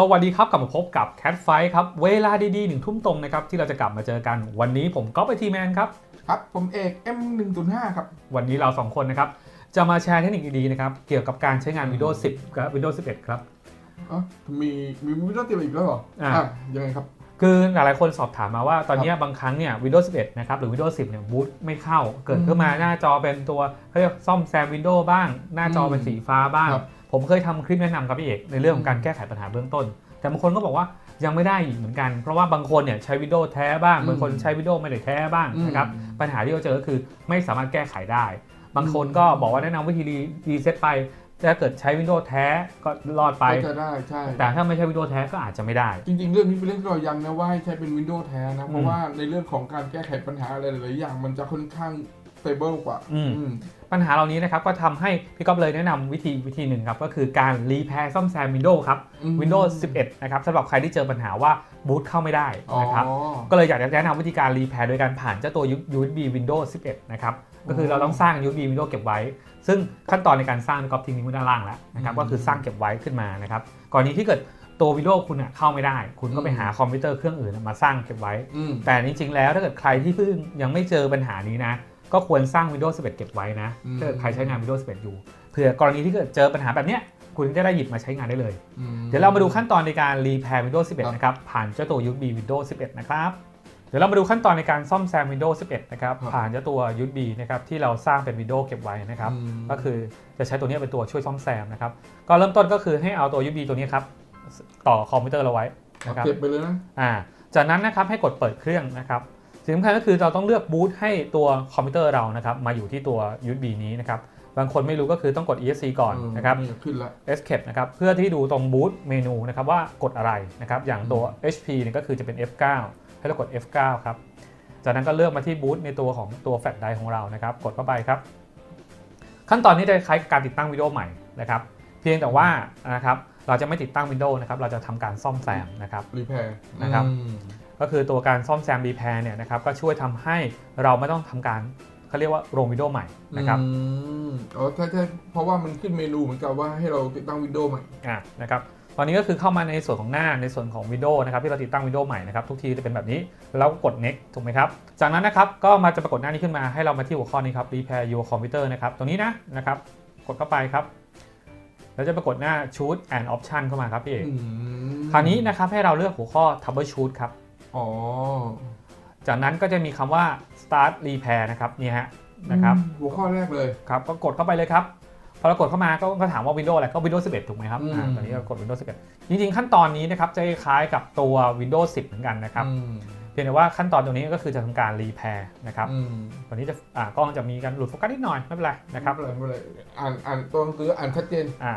สวัสดีครับกลับมาพบกับ Cat Fight ครับเวลาดีๆหนึ่งทุ่มตรงนะครับที่เราจะกลับมาเจอกันวันนี้ผมก๊อฟไอทีแมนครับครับ ผมเอก M105 ครับ วันนี้เราสองคนนะครับ จะมาแชร์เทคนิคดีๆนะครับ เกี่ยวกับการใช้งาน Windows 10กับ Windows 11 ครับอ๋อมีมีวิดีโอเตรียมอีกแล้วเหรออ่าอะยังไงครับ คือหลายๆคนสอบถามมาว่าตอนนี้บางครั้งเนี่ย Windows 11 นะครับ หรือ Windows 10 เนี่ยบูตไม่เข้า เกิดขึ้นมาหน้าจอเป็นตัวเขาเรียกซ่อมแซม Windows บ้าง หน้าจอเป็นสีฟ้าบ้างครับ ผมเคยทำคลิปแนะนำครับพี่เอกในเรื่องของการแก้ไขปัญหาเบื้องต้น แต่บางคนก็บอกว่ายังไม่ได้อีกเหมือนกัน เพราะว่าบางคนเนี่ยใช้ Windows แท้บ้างบางคนใช้ Windows ไม่ได้แท้บ้างนะครับปัญหาที่เราเจอก็คือไม่สามารถแก้ไขได้ บางคนก็บอกว่าแนะนำวิธีรีเซ็ตไปถ้าเกิดใช้ Windows แท้ก็รอดไปก็จะได้ใช่แต่ถ้าไม่ใช่ Windows แท้ก็อาจจะไม่ได้ จริง ๆ เรื่องนี้เป็นเรื่องที่เราย้ำนะว่าให้ใช้เป็น Windows แท้นะเพอืราะมว่าในเรื่องของการแก้ไขปัญหาอะไรหลายๆอย่างมันจะค่อนข้าง stable กว่าอืมอืมปัญหาเหล่านี้นะครับก็ทำให้พี่ก๊อฟเลยแนะนำวิธีวิธีหนึ่งครับก็คือการรีแพร์ซ่อมแซม Windows ครับอืม Windows 11 นะครับสำหรับใครที่เจอปัญหาว่าบูตเข้าไม่ได้อ๋อนะครับก็เลยอยากจะแนะนำวิธีการรีแพร์โดยการผ่านเจ้าตัว USB Windows 11 นะครับก็คือเราต้องสร้าง USB Windows เก็บไว้ ซึ่งขั้นตอนในการสร้างก็ทิ้งนิ้วด้านล่างแล้วนะครับอืมก็คือสร้างเก็บไว้ขึ้นมานะครับก่อนนี้ที่เกิดตัว Windows คุณอะเข้าไม่ได้ คุณก็ไปอืมหาคอมพิวเตอร์เครื่องอื่นมาสร้างเก็บไว้อืมแต่จริงๆแล้วถ้าเกิดใครที่เพิ่งยังไม่เจอปัญหานี้นะ ก็ควรสร้าง Windows 11 เก็บไว้นะอืมถ้าเกิดใครใช้งาน Windows 11 อยู่เผื่อกรณีที่เกิดเจอปัญหาแบบเนี้ยคุณจะได้หยิบมาใช้งานได้เลยอืมเดี๋ยวเรามาดูขั้นตอนในการรีแพร์ Windows ครับ11 นะครับ ผ่านเจ้าตัว USB Windows 11 นะครับ เดี๋ยวเรามาดูขั้นตอนในการซ่อมแซม Windows 11 นะครับ ผ่านเจ้าตัว USB นะครับที่เราสร้างเป็น Windows เก็บไว้นะครับอืมก็คือจะใช้ตัวนี้เป็นตัวช่วยซ่อมแซมนะครับ ก็เริ่มต้นก็คือให้เอาตัว USB ตัวนี้ครับต่อคอมพิวเตอร์เราไว้นะครับเก็บไปเลยนะอ่าจากนั้นนะครับให้กดเปิดเครื่องนะครับ สิ่งสำคัญก็คือเราต้องเลือกบูตให้ตัวคอมพิวเตอร์เรานะครับมาอยู่ที่ตัว USB นี้นะครับบางคนไม่รู้ก็คือต้องกด ESC ก่อนนะครับนี่ขึ้นละ Escape นะครับเพื่อที่ดูตรงบูตเมนูนะครับว่ากดอะไรนะครับอย่างตัว HP เนี่ยก็คือจะเป็น F9 ให้เรากด F9 ครับจากนั้นก็เลือกมาที่บูตในตัวของตัวแฟลชไดร์ของเรานะครับกดเข้าไปครับ ขั้นตอนนี้จะคล้ายกับการติดตั้งวิดีโอใหม่นะครับเพียงแต่ว่านะครับเราจะไม่ติดตั้ง Windows นะครับเราจะทำการซ่อมแซมนะครับรีแพร์นะครับ ก็คือตัวการซ่อมแซมรีแพร์เนี่ยนะครับก็ช่วยทำให้เราไม่ต้องทำการเขาเรียกว่าลงวิดีโอใหม่นะครับอืมอ๋อใช่ใช่เพราะว่ามันขึ้นเมนูเหมือนกับว่าให้เราติดตั้งวิดีโอใหม่อะนะครับตอนนี้ก็คือเข้ามาในส่วนของหน้าในส่วนของวิดีโอนะครับที่เราติดตั้งวิดีโอใหม่นะครับทุกทีจะเป็นแบบนี้แล้วก็กด next ถูกไหมครับจากนั้นนะครับก็มาจะปรากฏหน้านี้ขึ้นมาให้เรามาที่หัวข้อนี้ครับ repair your computer นะครับตรงนี้นะนะครับกดเข้าไปครับแล้วจะปรากฏหน้า choose and option เข้ามาครับพี่เอกอืมคราวนี้นะครับให้เราเลือกหัวข้อ troubleshoot ครับ อ๋อ จากนั้นก็จะมีคำว่า start repair นะครับนี่ฮะนะครับอืมหัวข้อแรกเลยครับก็กดเข้าไปเลยครับ พอเรากดเข้ามาก็ก็ถามว่า Windows อะไรก็ Windows 11 ถูกไหมครับอืมอ่าตอนนี้ก็กด Windows 11 จริงๆ ขั้นตอนนี้นะครับจะคล้ายกับตัว Windows 10 เหมือนกันนะครับอืมเพียงแต่ว่าขั้นตอนตรงนี้ก็คือจะทำการรีแพร์นะครับอืมตอนนี้จะอ่ากล้องจะมีการหลุดโฟกัสนิดหน่อยไม่เป็นไรนะครับไม่เป็นไรไม่เป็นไรอ่านอ่านตัวหนังสืออ่านชัดเจนอ่า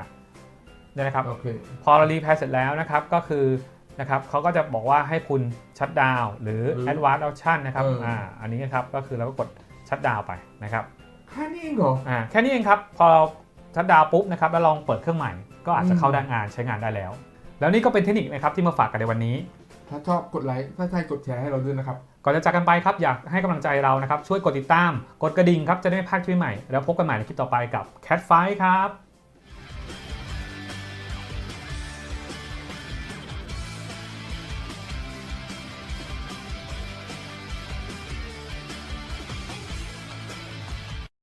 เนี่ยนะครับโอเคพอเรารีแพร์เสร็จแล้วนะครับก็คือ นะครับเขาก็จะบอกว่าให้คุณชัดดาวหรือหรือ Advanced Option นะครับเอออ่ อ่าอันนี้นะครับก็คือเราก็กดชัดดาวไปนะครับแค่นี้เองเหรอ อ่าแค่นี้เองครับพอเราชัดดาวน์ปุ๊บนะครับแล้วลองเปิดเครื่องใหม่ ก็อาจจะเข้าอืมได้งานใช้งานได้แล้ว แล้วนี่ก็เป็นเทคนิคนะครับที่มาฝากกันในวันนี้ ถ้าชอบกดไลค์ ถ้าใช่กดแชร์ให้เราด้วยนะครับ ก่อนจะจากกันไปครับ อยากให้กำลังใจเรานะครับ ช่วยกดติดตาม กดกระดิ่งครับ จะได้ไม่พลาดคลิปใหม่ แล้วพบกันใหม่ในคลิปต่อไปกับ Cat Fight ครับ